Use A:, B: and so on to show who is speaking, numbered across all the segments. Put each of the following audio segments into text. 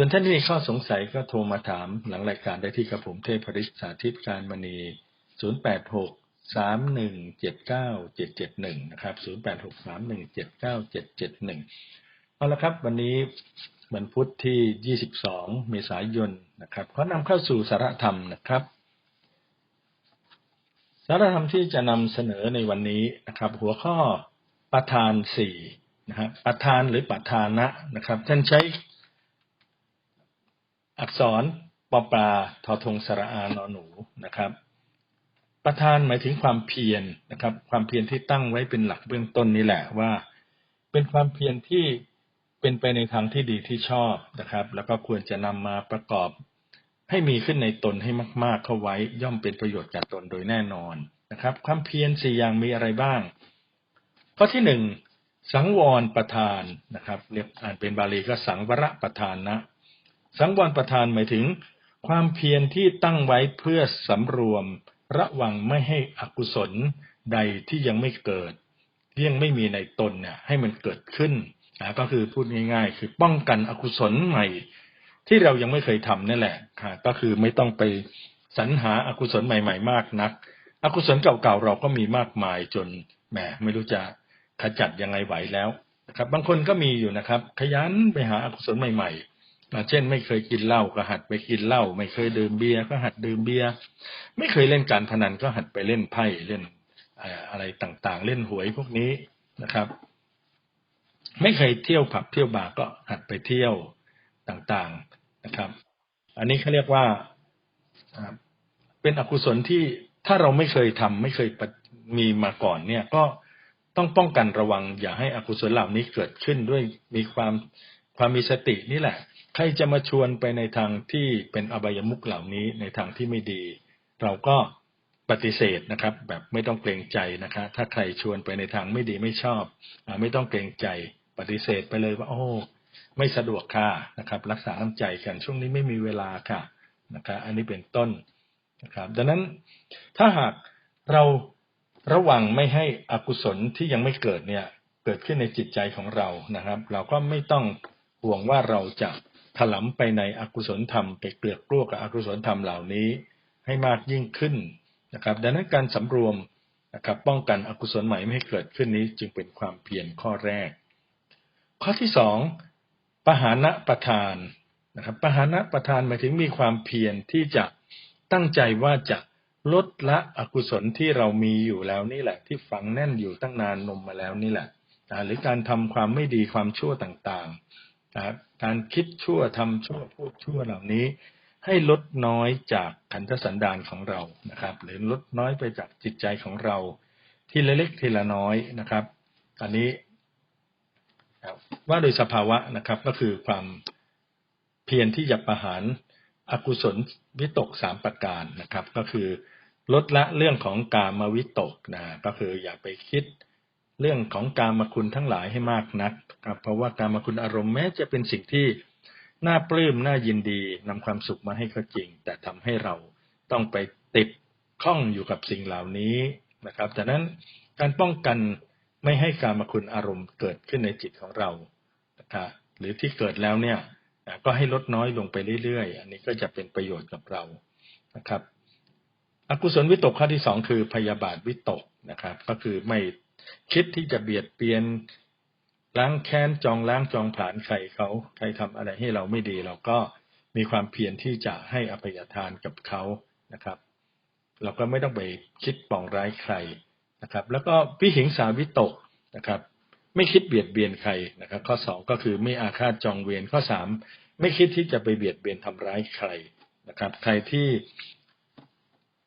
A: ส่วนท่านที่มีข้อสงสัยก็โทรมาถามหลังรายการได้ที่กระผมเทพริษสาธิตการมณี 086 3179 771 นะครับ 086 3179 771 เอาละครับ วันนี้วันพุธที่ 22 เมษายนนะครับขอนำเข้าสู่สารธรรมนะครับ สารธรรมที่จะนำเสนอในวันนี้นะครับ หัวข้อประธานสี่นะฮะประธานหรือประธานะนะครับท่านใช้ อักษรปอปลาทอทงสระอานอหนูนะครับ ประธานหมายถึงความเพียรนะครับ ความเพียรที่ตั้งไว้เป็นหลักเบื้องต้นนี่แหละว่า เป็นความเพียรที่เป็นไปในทางที่ดีที่ชอบนะครับ แล้วก็ควรจะนำมาประกอบ ให้มีขึ้นในตนให้มาก ๆ เข้าไว้ ย่อมเป็นประโยชน์แก่ตนโดยแน่นอนนะครับ ความเพียรสี่อย่างมีอะไรบ้างข้อที่หนึ่งสังวรประธานนะครับ เรียกอ่านเป็นบาลีก็สังวรประธานนะ สังวรประธานหมายถึง ความเพียรที่ตั้งไว้เพื่อสำรวม ระวังไม่ให้อกุศลใดที่ยังไม่เกิดที่ยังไม่มีในตนเนี่ยให้มันเกิดขึ้นนะก็คือพูดง่าย ๆ คือป้องกันอกุศลใหม่ ที่เรายังไม่เคยทำนั่นแหละค่ะก็คือไม่ต้องไปสรรหาอากุศลใหม่ ๆ มากนัก อกุศลเก่าๆเราก็มีมากมายจนแหมไม่รู้จะขจัดยังไงไหวแล้วนะครับ บางคนก็มีอยู่นะครับ ขยันไปหาอกุศลใหม่ ๆ เช่น ไม่เคยกินเหล้าก็หัดไปกินเหล้าไม่เคยดื่มเบียร์ก็หัดดื่มเบียร์ไม่เคยเล่นการพนันก็หัดไปเล่นไพ่เล่นอะไรต่างๆ เล่นหวยพวกนี้นะครับ ไม่เคยเที่ยวผับเที่ยวบาร์ก็หัดไปเที่ยวต่างๆนะครับ อันนี้เขาเรียกว่าเป็นอกุศลที่ถ้าเราไม่เคยทำไม่เคยมีมาก่อนเนี่ยก็ต้องป้องกันระวังอย่าให้อกุศลเหล่านี้เกิดขึ้นด้วยมีความความมีสตินี่แหละ ใครจะมาชวนไปในทางที่เป็นอบายมุขเหล่านี้ในทางที่ไม่ดี เราก็ปฏิเสธนะครับ แบบไม่ต้องเกรงใจนะคะถ้าใครชวนไปในทางไม่ดีไม่ชอบอไม่ต้องเกรงใจปฏิเสธไปเลยว่า โอ้ ไม่สะดวกค่ะนะครับ รักษาน้ำใจกันช่วงนี้ไม่มีเวลาค่ะนะครับอันนี้เป็นต้นนะครับ ดังนั้นถ้าหากเราระวังไม่ให้อกุศลที่ยังไม่เกิดเนี่ย เกิดขึ้นในจิตใจของเรานะครับ เราก็ไม่ต้องห่วงว่าเราจะ ถลำไปในอกุศลธรรมไปเกลือกกลัวกับอกุศลธรรมเหล่านี้ให้มากยิ่งขึ้นนะครับ ดังนั้นการสำรวมนะครับ ป้องกันอกุศลใหม่ไม่ให้เกิดขึ้นนี้จึงเป็นความเพียรข้อแรก ข้อที่สองปหานะประทานนะครับปหานะประทานหมายถึงมีความเพียรที่จะตั้งใจว่าจะลดละอกุศลที่เรามีอยู่แล้วนี่แหละ ที่ฝังแน่นอยู่ตั้งนานนมมาแล้วนี่แหละหรือการทำความไม่ดีความชั่วต่างๆ การคิดชั่วทำชั่วพูดชั่วเหล่านี้ ให้ลดน้อยจากขันธสันดานของเรานะครับ หรือลดน้อยไปจากจิตใจของเรา ทีละเล็กทีละน้อยนะครับ อันนี้ว่าโดยสภาวะนะครับก็คือความเพียรที่จะประหารอกุศลวิตกสามประการนะครับ ก็คือลดละเรื่องของกามวิตกนะก็คืออย่าไปคิด เรื่องของการมคุณทั้งหลายให้มากนักครับ เพราะว่าการมคุณอารมณ์แม้จะเป็นสิ่งที่น่าปลื้มน่ายินดีนำความสุขมาให้ก็จริง แต่ทำให้เราต้องไปติดข้องอยู่กับสิ่งเหล่านี้นะครับจากนั้นการป้องกันไม่ให้การมคุณอารมณ์เกิดขึ้นในจิตของเรานะครับหรือที่เกิดแล้วเนี่ยก็ให้ลดน้อยลงไปเรื่อยๆ อันนี้ก็จะเป็นประโยชน์กับเรานะครับ อกุศลวิตกข้อที่สองคือพยาบาทวิตกนะครับ ก็คือไม่ คิดที่จะเบียดเบียนล้างแค้นจองล้างจองผลาญใครเขาใครทำอะไรให้เราไม่ดี เราก็มีความเพียรที่จะให้อภัยทานกับเขานะครับ เราก็ไม่ต้องไปคิดปองร้ายใครนะครับ แล้วก็พิหิงสาวิตกนะครับ ไม่คิดเบียดเบียนใครนะครับ ข้อสองก็คือไม่อาฆาตจองเวรข้อสามไม่คิดที่จะไปเบียดเบียนทำร้ายใครนะครับ ใครที่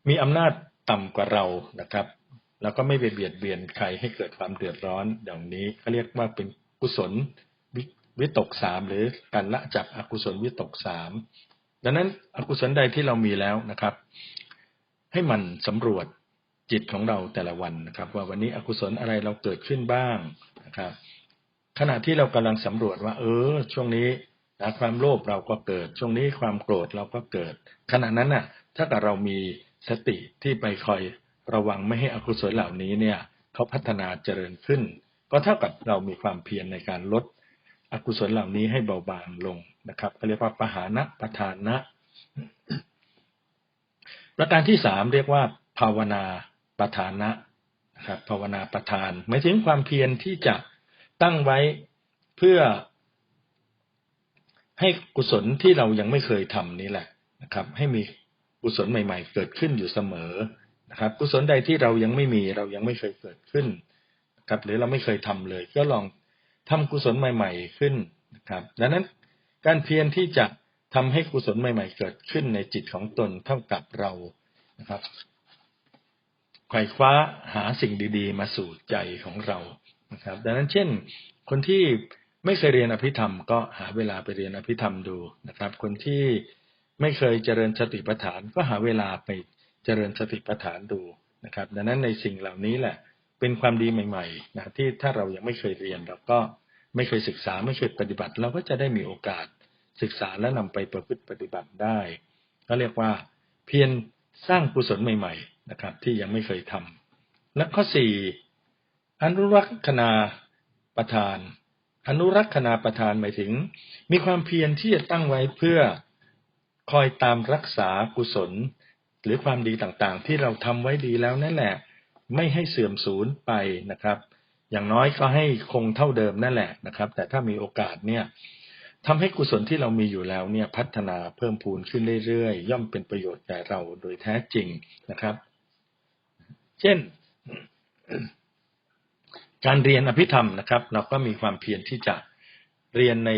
A: มีอำนาจต่ำกว่าเรานะครับ แล้วก็ไม่ไปเบียดเบียนใครให้เกิดความเดือดร้อนอย่างนี้เขาเรียกว่าเป็นกุศลวิตกสามหรือการละจากอกุศลวิตกสามดังนั้นอกุศลใดที่เรามีแล้วนะครับ ให้มันสำรวจจิตของเราแต่ละวันนะครับ ว่าวันนี้อกุศลอะไรเราเกิดขึ้นบ้างนะครับ ขณะที่เรากำลังสำรวจว่า เออ ช่วงนี้นะความโลภเราก็เกิด ช่วงนี้ความโกรธเราก็เกิด ขณะนั้นน่ะ ถ้าแต่เรามีสติที่ไปคอย ระวังไม่ให้อกุศลเหล่านี้เนี่ยเขาพัฒนาเจริญขึ้น ก็เท่ากับเรามีความเพียรในการลดอกุศลเหล่านี้ให้เบาบางลงนะครับก็เรียกว่าปหานะปทานะ ประการที่สามเรียกว่า ภาวนาปทานะนะครับภาวนาประทานหมายถึงความเพียรที่จะตั้งไว้เพื่อให้กุศลที่เรายังไม่เคยทำนี้แหละนะครับ ให้มีกุศลใหม่ ๆ เกิดขึ้นอยู่เสมอ นะครับกุศลใดที่เรายังไม่มีเรายังไม่เคยเกิดขึ้นนะครับ หรือเราไม่เคยทำเลย ก็ลองทำกุศลใหม่ ๆขึ้นนะครับดังนั้นการเพียรที่จะทำให้กุศลใหม่ ๆ เกิดขึ้นในจิตของตนเท่ากับเรานะครับไขว่คว้าหาสิ่งดีๆ มาสู่ใจของเรานะครับ ดังนั้นเช่น คนที่ไม่เคยเรียนอภิธรรมก็หาเวลาไปเรียนอภิธรรมดูนะครับ คนที่ไม่เคยเจริญสติปัฏฐานก็หาเวลาไป เจริญสติปัฏฐานดูนะครับ ดังนั้นในสิ่งเหล่านี้แหละ เป็นความดีใหม่ๆนะที่ถ้าเรายังไม่เคยเรียนเราก็ไม่เคยศึกษาไม่เคยปฏิบัติ เราก็จะได้มีโอกาสศึกษาและนำไปประพฤติปฏิบัติได้ก็เรียกว่าเพียรสร้างกุศลใหม่ๆนะครับ ที่ยังไม่เคยทำและข้อสี่อนุรักษณาประทาน อนุรักษณาประทานหมายถึง มีความเพียรที่จะตั้งไว้เพื่อคอยตามรักษากุศล หรือความดีต่างๆ ที่เราทำไว้ดีแล้วนั่นแหละไม่ให้เสื่อมสูญไปนะครับ อย่างน้อยก็ให้คงเท่าเดิมนั่นแหละนะครับ แต่ถ้ามีโอกาสเนี่ยทำให้กุศลที่เรามีอยู่แล้วเนี่ยพัฒนาเพิ่มพูนขึ้นเรื่อยๆ ย่อมเป็นประโยชน์แก่เราโดยแท้จริงนะครับ เช่น การเรียนอภิธรรมนะครับ เราก็มีความเพียรที่จะเรียนใน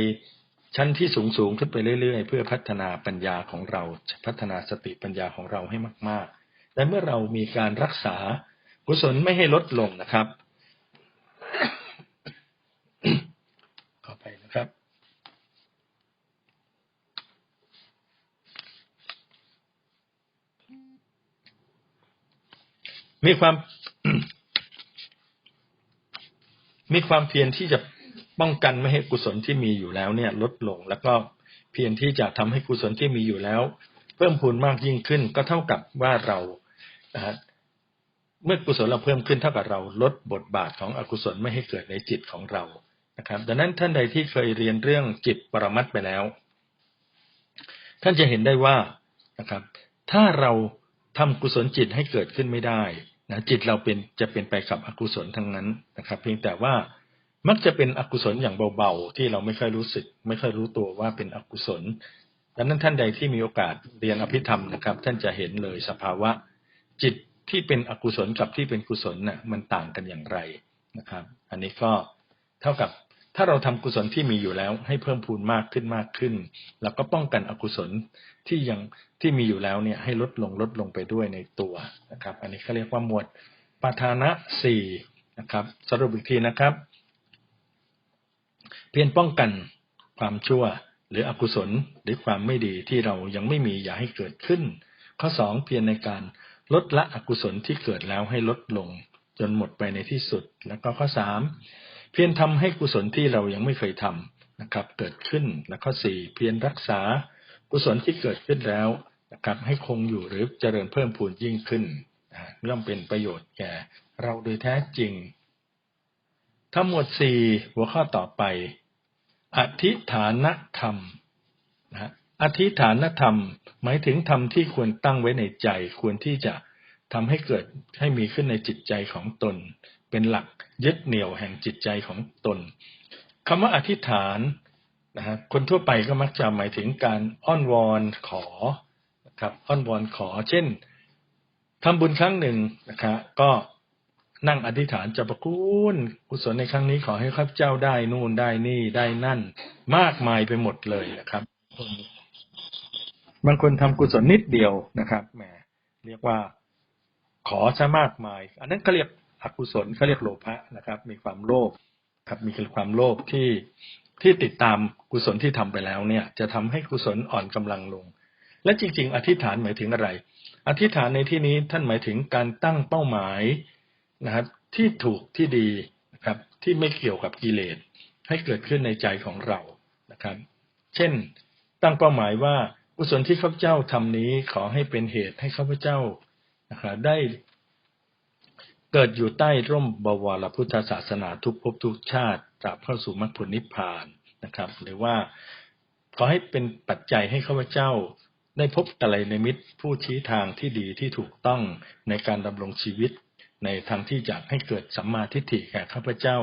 A: ชั้นที่สูงสูงขึ้นไปเรื่อย ๆ เพื่อพัฒนาปัญญาของเรา พัฒนาสติปัญญาของเราให้มาก ๆแต่เมื่อเรามีการรักษากุศลไม่ให้ลดลงนะครับ ขอไปนะครับ มีความ มีความเพียรที่จะ ป้องกันไม่ให้กุศลที่มีอยู่แล้วเนี่ยลดลง แล้วก็เพียรที่จะทำให้กุศลที่มีอยู่แล้ว เพิ่มพูนมากยิ่งขึ้น ก็เท่ากับว่าเราเมื่อกุศลเราเพิ่มขึ้นเท่ากับเราลดบทบาทของอกุศลไม่ให้เกิดในจิตของเรานะครับ ดังนั้นท่านใดที่เคยเรียนเรื่องจิตปรมัตไปแล้ว ท่านจะเห็นได้ว่านะครับ ถ้าเราทำกุศลจิตให้เกิดขึ้นไม่ได้นะจิตเราเป็นจะเป็นไปกับอกุศลทั้งนั้นนะครับ เพียงแต่ว่า มักจะเป็นอกุศลอย่างเบาๆ ที่เราไม่ค่อยรู้สึก ไม่ค่อยรู้ตัวว่าเป็นอกุศลดังนั้นท่านใดที่มีโอกาสเรียนอภิธรรมนะครับ ท่านจะเห็นเลยสภาวะ จิตที่เป็นอกุศลกับที่เป็นกุศลน่ะมันต่างกันอย่างไรนะครับ อันนี้ก็เท่ากับถ้าเราทำกุศลที่มีอยู่แล้ว ให้เพิ่มพูนมากขึ้นมากขึ้น แล้วก็ป้องกันอกุศลที่ยังที่มีอยู่แล้วเนี่ยให้ลดลงลดลงไปด้วยในตัวนะครับ อันนี้เขาเรียกว่าหมวดปาทานะสี่นะครับ สรุปอีกทีนะครับ เพียรป้องกันความชั่วหรืออกุศลหรือความไม่ดีที่เรายังไม่มีอย่าให้เกิดขึ้น ข้อสองเพียรในการลดละอกุศลที่เกิดแล้วให้ลดลง จนหมดไปในที่สุด แล้วก็ข้อสามเพียรทำให้กุศลที่เรายังไม่เคยทำนะครับ เกิดขึ้นแล้วข้อสี่เพียรรักษากุศลที่เกิดขึ้นแล้วนะครับ ให้คงอยู่หรือเจริญเพิ่มพูนยิ่งขึ้นย่อมเป็นประโยชน์แก่เราโดยแท้จริง ทั้งหมดสี่หัวข้อต่อไป อธิฐานธรรมนะอธิฐานธรรม หมายถึงธรรมที่ควรตั้งไว้ในใจ ควรที่จะทำให้เกิดให้มีขึ้นในจิตใจของตน เป็นหลักยึดเหนี่ยวแห่งจิตใจของตนคำว่าอธิษฐานนะฮะคนทั่วไปก็มักจะหมายถึงการอ้อนวอนขอนะครับอ้อนวอนขอ เช่นทำบุญครั้งหนึ่งนะครับก็ นั่งอธิษฐานจะประคุณกุศลในครั้งนี้ขอให้ข้าพเจ้าได้นู่นได้นี่ได้นั่น มากมายไปหมดเลยนะครับ บางคนทำกุศลนิดเดียวนะครับแหมเรียกว่าขอซะมากมาย อันนั้นเขาเรียกอกุศลเขาเรียกโลภะนะครับ มีความโลภครับ มีความโลภที่ที่ติดตามกุศลที่ทำไปแล้วเนี่ย จะทำให้กุศลอ่อนกำลังลง และจริง ๆ อธิษฐานหมายถึงอะไร อธิษฐานในที่นี้ท่านหมายถึงการตั้งเป้าหมาย นะครับที่ถูกที่ดีนะครับที่ไม่เกี่ยวกับกิเลสให้เกิดขึ้นในใจของเรานะครับ เช่นตั้งเป้าหมายว่ากุศลที่ข้าพเจ้าทำนี้ขอให้เป็นเหตุให้ข้าพเจ้านะครับได้เกิดอยู่ใต้ร่มบวรพุทธศาสนาทุกภพทุกชาติตราบเข้าสู่มรรคผลนิพพานนะครับ หรือว่าขอให้เป็นปัจจัยให้ข้าพเจ้าได้พบกัลยาณมิตรผู้ชี้ทางที่ดีที่ถูกต้องในการดำรงชีวิต ในทางที่จะให้เกิดสัมมาทิฏฐิแก่ข้าพเจ้า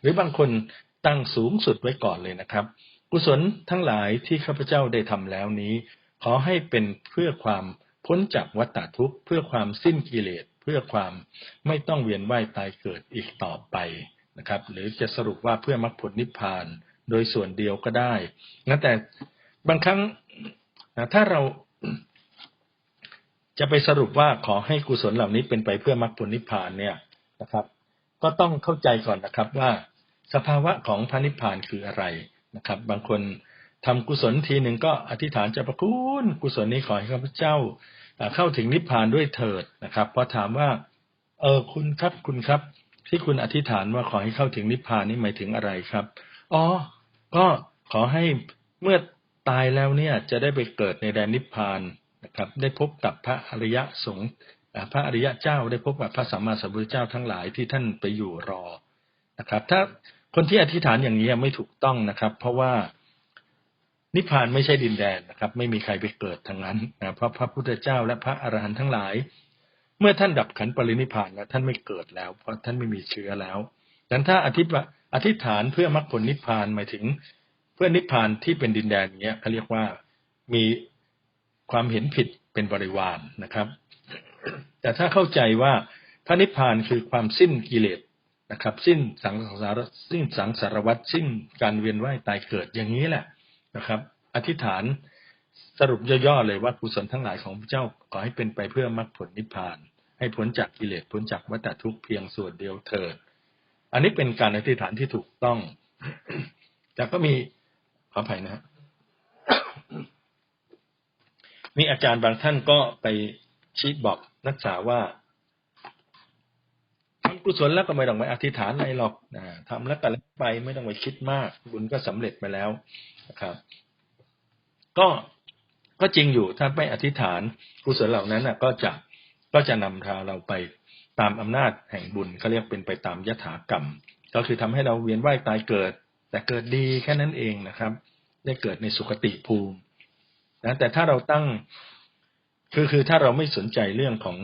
A: หรือบางคนตั้งสูงสุดไว้ก่อนเลยนะครับ กุศลทั้งหลายที่ข้าพเจ้าได้ทำแล้วนี้ ขอให้เป็นเพื่อความพ้นจากวัฏฏทุกข์เพื่อความสิ้นกิเลสเพื่อความไม่ต้องเวียนว่ายตายเกิดอีกต่อไปนะครับ หรือจะสรุปว่าเพื่อมรรคผลนิพพานโดยส่วนเดียวก็ได้งั้นแต่บางครั้งถ้าเรา จะไปสรุปว่าขอให้กุศลเหล่านี้เป็นไปเพื่อมรรคผลนิพพานเนี่ยนะครับ ก็ต้องเข้าใจก่อนนะครับว่า สภาวะของพระนิพพานคืออะไรนะครับ บางคนทำกุศลทีหนึ่งก็อธิษฐานจะประคุณกุศลนี้ขอให้ข้าพเจ้าเข้าถึงนิพพานด้วยเถิดนะครับพอถามว่า เออคุณครับคุณครับ ที่คุณอธิษฐานว่าขอให้เข้าถึงนิพพานนี่หมายถึงอะไรครับอ๋อก็ขอให้เมื่อตายแล้วเนี่ยจะได้ไปเกิดในแดนนิพพาน นะครับ ได้พบกับพระอริยสงฆ์พระอริยเจ้าได้พบกับพระสัมมาสัมพุทธเจ้าทั้งหลายที่ท่านไปอยู่รอนะครับ ถ้าคนที่อธิษฐานอย่างนี้ไม่ถูกต้องนะครับ เพราะว่านิพพานไม่ใช่ดินแดนนะครับ ไม่มีใครไปเกิดทางนั้นนะเพราะพระพุทธเจ้าและพระอรหันต์ทั้งหลาย เมื่อท่านดับขันปรินิพพานแล้วท่านไม่เกิดแล้ว เพราะท่านไม่มีเชื้อแล้วดังนั้นถ้าอธิษอธิษฐานเพื่อมรรคผลนิพพานหมายถึง เพื่อนิพพานที่เป็นดินแดนเนี้ยเขาเรียกว่ามี ความเห็นผิดเป็นบริวารนะครับ แต่ถ้าเข้าใจว่าพระนิพพานคือความสิ้นกิเลสนะครับ สิ้นสังสารสิ้นสังสารวัฏสิ้นการเวียนว่ายตายเกิดอย่างนี้แหละนะครับ อธิษฐานสรุปย่อๆเลยว่ากุศลทั้งหลายของพระเจ้าขอให้เป็นไปเพื่อมรรคผลนิพพาน ให้พ้นจากกิเลสพ้นจากวัฏทุกข์เพียงส่วนเดียวเถิด อันนี้เป็นการอธิษฐานที่ถูกต้อง แต่ก็มีขออภัยนะ มีอาจารย์บางท่านก็ไปชี้บอกนักศึกษาว่าทำกุศลแล้วก็ไม่ต้องไปอธิษฐานอะไรหรอกนะทำแล้วก็แล้วไปไม่ต้องไปคิดมากบุญก็สำเร็จไปแล้วนะครับ ก็ก็จริงอยู่ถ้าไม่อธิษฐานกุศลเหล่านั้นก็จะก็จะนำทางเราไปตามอำนาจแห่งบุญเขาเรียกเป็นไปตามยถากรรม ก็คือทำให้เราเวียนว่ายตายเกิด แต่เกิดดีแค่นั้นเองนะครับ ได้เกิดในสุคติภูมิ นะแต่ถ้าเราตั้งคือคือถ้าเราไม่สนใจเรื่องของ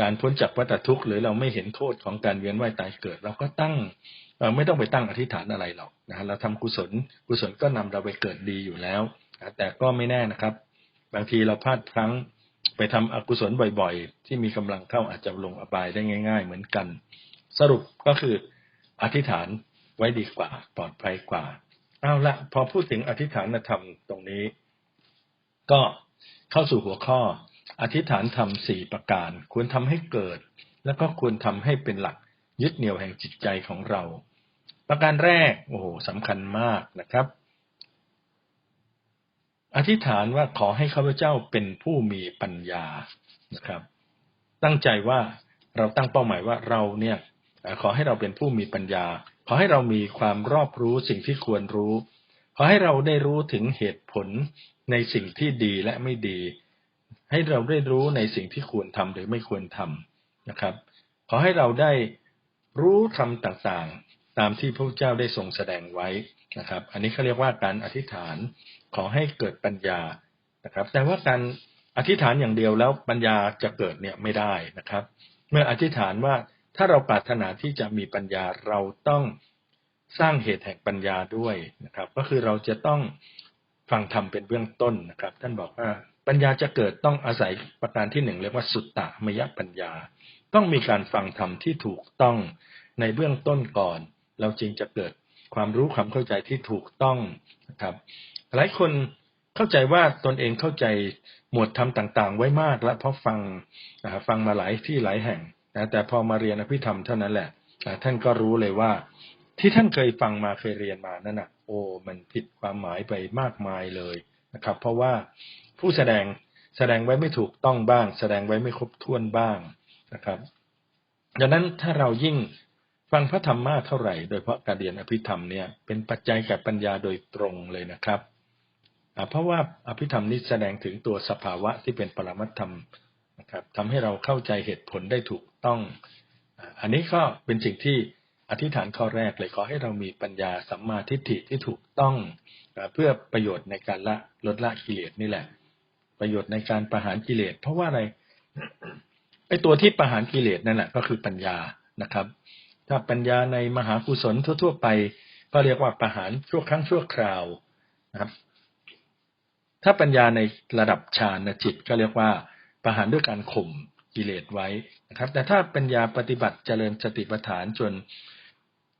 A: การพ้นจากวัฏทุกข์หรือเราไม่เห็นโทษของการเวียนว่ายตายเกิด เราก็ตั้งเราไม่ต้องไปตั้งอธิษฐานอะไรหรอกนะเราทำกุศลกุศลก็นำเราไปเกิดดีอยู่แล้ว แต่ก็ไม่แน่นะครับ บางทีเราพลาดพลั้งไปทำอกุศลบ่อยๆ ที่มีกำลังเข้าอาจจะลงอบายได้ง่าย ๆ เหมือนกัน สรุปก็คืออธิษฐานไว้ดีกว่าปลอดภัยกว่าเอาละพอพูดถึงอธิษฐานธรรมตรงนี้ ก็เข้าสู่หัวข้อ อธิษฐานธรรมสี่ประการ ควรทำให้เกิด แล้วก็ควรทำให้เป็นหลักยึดเหนี่ยวแห่งจิตใจของเรา ประการแรกโอ้โหสำคัญมากนะครับ อธิษฐานว่าขอให้ข้าพเจ้าเป็นผู้มีปัญญานะครับ ตั้งใจว่าเราตั้งเป้าหมายว่าเราเนี่ยขอให้เราเป็นผู้มีปัญญา ขอให้เรามีความรอบรู้สิ่งที่ควรรู้ ขอให้เราได้รู้ถึงเหตุผลในสิ่งที่ดีและไม่ดี ให้เราได้รู้ในสิ่งที่ควรทำหรือไม่ควรทำนะครับ ขอให้เราได้รู้ธรรมต่างๆ ตามที่พระเจ้าได้ทรงแสดงไว้นะครับ อันนี้เขาเรียกว่าการอธิษฐานขอให้เกิดปัญญานะครับ แต่ว่าการอธิษฐานอย่างเดียวแล้วปัญญาจะเกิดเนี่ยไม่ได้นะครับ เมื่ออธิษฐานว่าถ้าเราปรารถนาที่จะมีปัญญาเราต้อง สร้างเหตุแห่งปัญญาด้วยนะครับ ก็คือเราจะต้องฟังธรรมเป็นเบื้องต้นนะครับ ท่านบอกว่าปัญญาจะเกิดต้องอาศัยประการที่หนึ่งเรียกว่าสุตตะมยปัญญา ต้องมีการฟังธรรมที่ถูกต้องในเบื้องต้นก่อน เราจึงจะเกิดความรู้ความเข้าใจที่ถูกต้องนะครับ หลายคนเข้าใจว่าตนเองเข้าใจหมวดธรรมต่าง ๆ ไว้มากแล้วเพราะฟังฟังมาหลายที่หลายแห่งนะแต่พอมาเรียนอภิธรรมเท่านั้นแหละ ท่านก็รู้เลยว่า ที่ท่านเคยฟังมาเคยเรียนมานั่นนะโอ้มันผิดความหมายไปมากมายเลยนะครับ เพราะว่าผู้แสดงแสดงไว้ไม่ถูกต้องบ้าง แสดงไว้ไม่ครบถ้วนบ้างนะครับ ดังนั้นถ้าเรายิ่งฟังพระธรรมมากเท่าไหร่โดยเพราะการเรียนอภิธรรมเนี่ยเป็นปัจจัยกับปัญญาโดยตรงเลยนะครับเพราะว่าอภิธรรมนี้แสดงถึงตัวสภาวะที่เป็นปรมัตธรรมนะครับทำให้เราเข้าใจเหตุผลได้ถูกต้อง อันนี้ก็เป็นสิ่งที่ ธิษฐานข้อแรกเลยขอให้เรามีปัญญาสัมมาทิฏฐิที่ถูกต้องเพื่อประโยชน์ในการละลดละกิเลสนี่แหละ ประโยชน์ในการประหารกิเลส เพราะว่าอะไรไอ้ตัวที่ประหารกิเลสนั่นแหละก็คือปัญญานะครับ ถ้าปัญญาในมหากุศลทั่ว ๆ ไป ก็เรียกว่าประหารชั่วครั้งชั่วคราวนะครับ ถ้าปัญญาในระดับฌานจิต ก็เรียกว่าประหารด้วยการข่มกิเลสไว้นะครับ แต่ถ้าปัญญาปฏิบัติเจริญสติปัฏฐานจน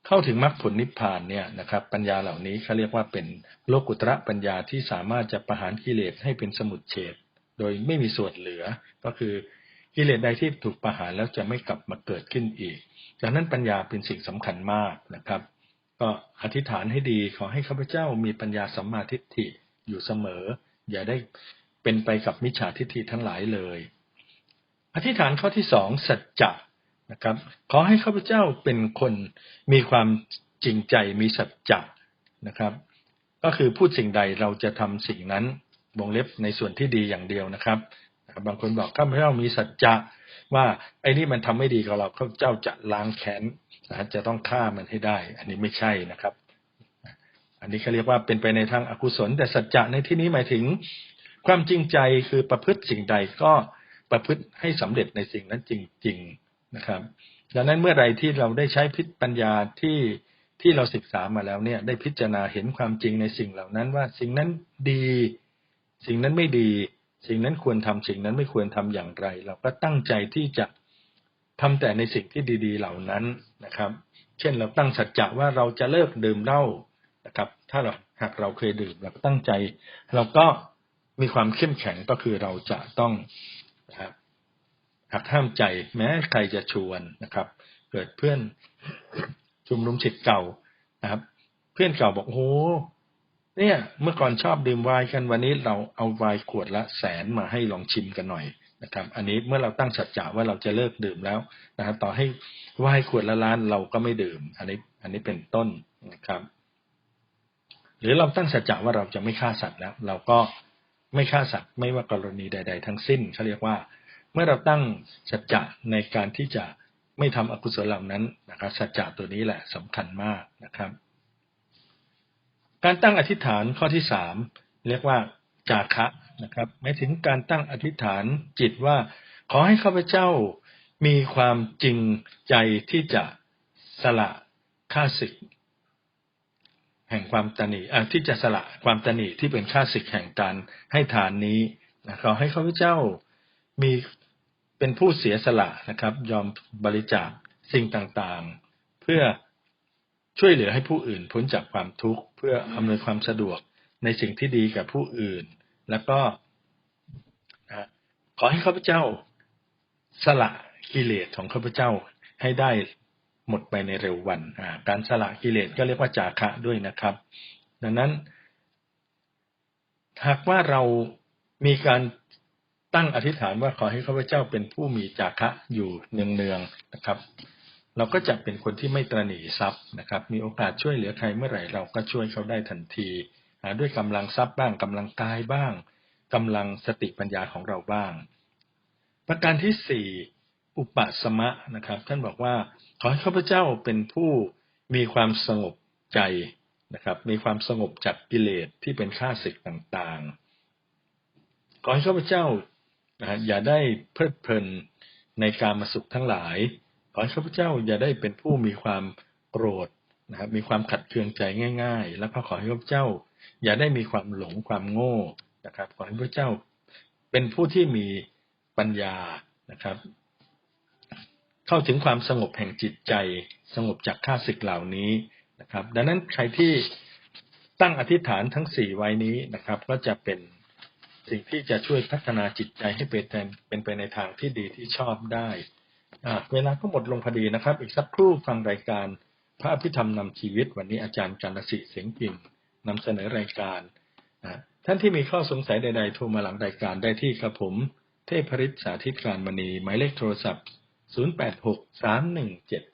A: เข้าถึงมรรคผลนิพพานเนี่ยนะครับ ปัญญาเหล่านี้เขาเรียกว่าเป็นโลกุตระปัญญาที่สามารถจะประหารกิเลสให้เป็นสมุดเฉดโดยไม่มีส่วนเหลือ ก็คือกิเลสใดที่ถูกประหารแล้วจะไม่กลับมาเกิดขึ้นอีก ดังนั้นปัญญาเป็นสิ่งสำคัญมากนะครับ ก็อธิษฐานให้ดีขอให้ข้าพเจ้ามีปัญญาสัมมาทิฏฐิอยู่เสมอ อย่าได้เป็นไปกับมิจฉาทิฏฐิทั้งหลายเลย อธิษฐานข้อที่สองสัจจะ นะครับ ขอให้ข้าพเจ้าเป็นคนมีความจริงใจมีสัจจะนะครับ ก็คือพูดสิ่งใดเราจะทำสิ่งนั้นวงเล็บในส่วนที่ดีอย่างเดียวนะครับ บางคนบอกข้าพเจ้ามีสัจจะว่าไอ้นี่มันทำไม่ดีกับเราข้าพเจ้าจะล้างแค้นนะจะต้องฆ่ามันให้ได้ อันนี้ไม่ใช่นะครับ อันนี้เขาเรียกว่าเป็นไปในทางอากุศล แต่สัจจะในที่นี้หมายถึง ความจริงใจคือประพฤติสิ่งใดก็ประพฤติให้สำเร็จในสิ่งนั้นจริง ๆ นะครับ ดังนั้นเมื่อไรที่เราได้ใช้พิปัญญาที่ที่เราศึกษามาแล้วเนี่ย ได้พิจารณาเห็นความจริงในสิ่งเหล่านั้นว่าสิ่งนั้นดี สิ่งนั้นไม่ดี สิ่งนั้นควรทำสิ่งนั้นไม่ควรทำอย่างไร เราก็ตั้งใจที่จะทำแต่ในสิ่งที่ดี ๆ เหล่านั้นนะครับ เช่นเราตั้งสัจจะว่าเราจะเลิกดื่มเหล้านะครับ ถ้าเราหากเราเคยดื่มเราตั้งใจ เราก็มีความเข้มแข็งก็คือเราจะต้องนะครับ หักห้ามใจแม้ใครจะชวนนะครับ เกิดเพื่อนชุมนุมฉิดเก่านะครับ เพื่อนเก่าบอกโอ้เนี่ย เมื่อก่อนชอบดื่มไวน์กันวันนี้เราเอาไวน์ขวดละแสนมาให้ลองชิมกันหน่อยนะครับ อันนี้เมื่อเราตั้งสัจจะว่าเราจะเลิกดื่มแล้วนะครับต่อให้ไวน์ขวดละล้านเราก็ไม่ดื่ม อันนี้ อันนี้เป็นต้นนะครับ หรือเราตั้งสัจจะว่าเราจะไม่ฆ่าสัตว์แล้ว เราก็ไม่ฆ่าสัตว์ไม่ว่ากรณีใด ๆ ทั้งสิ้นเขาเรียกว่า เมื่อเราตั้งสัจจะในการที่จะไม่ทำอกุศลเหล่านั้นนะครับสัจจะตัวนี้แหละสำคัญมากนะครับ การตั้งอธิษฐานข้อที่สามเรียกว่าจาคะนะครับหมายถึงการตั้งอธิษฐานจิตว่า ขอให้ข้าพเจ้ามีความจริงใจที่จะสละค่าศึก แห่งความตนีที่จะสละความตนีที่เป็นค่าศึกแห่งการให้ทานนี้นะขอให้ข้าพเจ้ามี เป็นผู้เสียสละนะครับ ยอมบริจาคสิ่งต่างๆ เพื่อช่วยเหลือให้ผู้อื่นพ้นจากความทุกข์ เพื่ออำนวยความสะดวกในสิ่งที่ดีกับผู้อื่น แล้วก็ขอให้ข้าพเจ้าสละกิเลสของข้าพเจ้าให้ได้หมดไปในเร็ววัน การสละกิเลสก็เรียกว่าจาคะด้วยนะครับ ดังนั้น หากว่าเรามีการ ตั้งอธิษฐานว่าขอให้ข้าพเจ้าเป็นผู้มีจาคะอยู่เนืองๆนะครับ เราก็จะเป็นคนที่ไม่ตรณีทรัพย์นะครับ มีโอกาสช่วยเหลือใครเมื่อไหร่เราก็ช่วยเขาได้ทันทีด้วยกำลังทรัพย์บ้างกำลังกายบ้างกำลังสติปัญญาของเราบ้าง ประการที่สี่อุปสมะนะครับ ท่านบอกว่าขอให้ข้าพเจ้าเป็นผู้มีความสงบใจนะครับ มีความสงบจากกิเลสที่เป็นข้าศึกต่างๆ ขอให้ข้าพเจ้า อย่าได้เพลิดเพลินในการมาสุขทั้งหลาย ขอให้ข้าพเจ้าอย่าได้เป็นผู้มีความโกรธนะครับมีความขัดเคืองใจง่าย ๆ แล้วก็ขอให้ข้าพเจ้า อย่าได้มีความหลงความโง่นะครับ ขอให้พระเจ้าเป็นผู้ที่มีปัญญานะครับ เข้าถึงความสงบแห่งจิตใจ สงบจากข้าศึกเหล่านี้นะครับ ดังนั้นใครที่ตั้งอธิษฐานทั้งสี่ไว้นี้นะครับ ก็จะเป็น สิ่งที่จะช่วยพัฒนาจิตใจให้เป็นเป็นไปในทางที่ดีที่ชอบได้เวลาก็หมดลงพอดีนะครับ อีกสักครู่ฟังรายการพระอภิธรรมนำชีวิต วันนี้อาจารย์กันทสิเสียงกิ่งนำเสนอรายการท่านที่มีข้อสงสัยใดๆ โทรมาหลังรายการได้ที่ครับผม เทพริษสาธิตการมณี หมายเลขโทรศัพท์ 086 317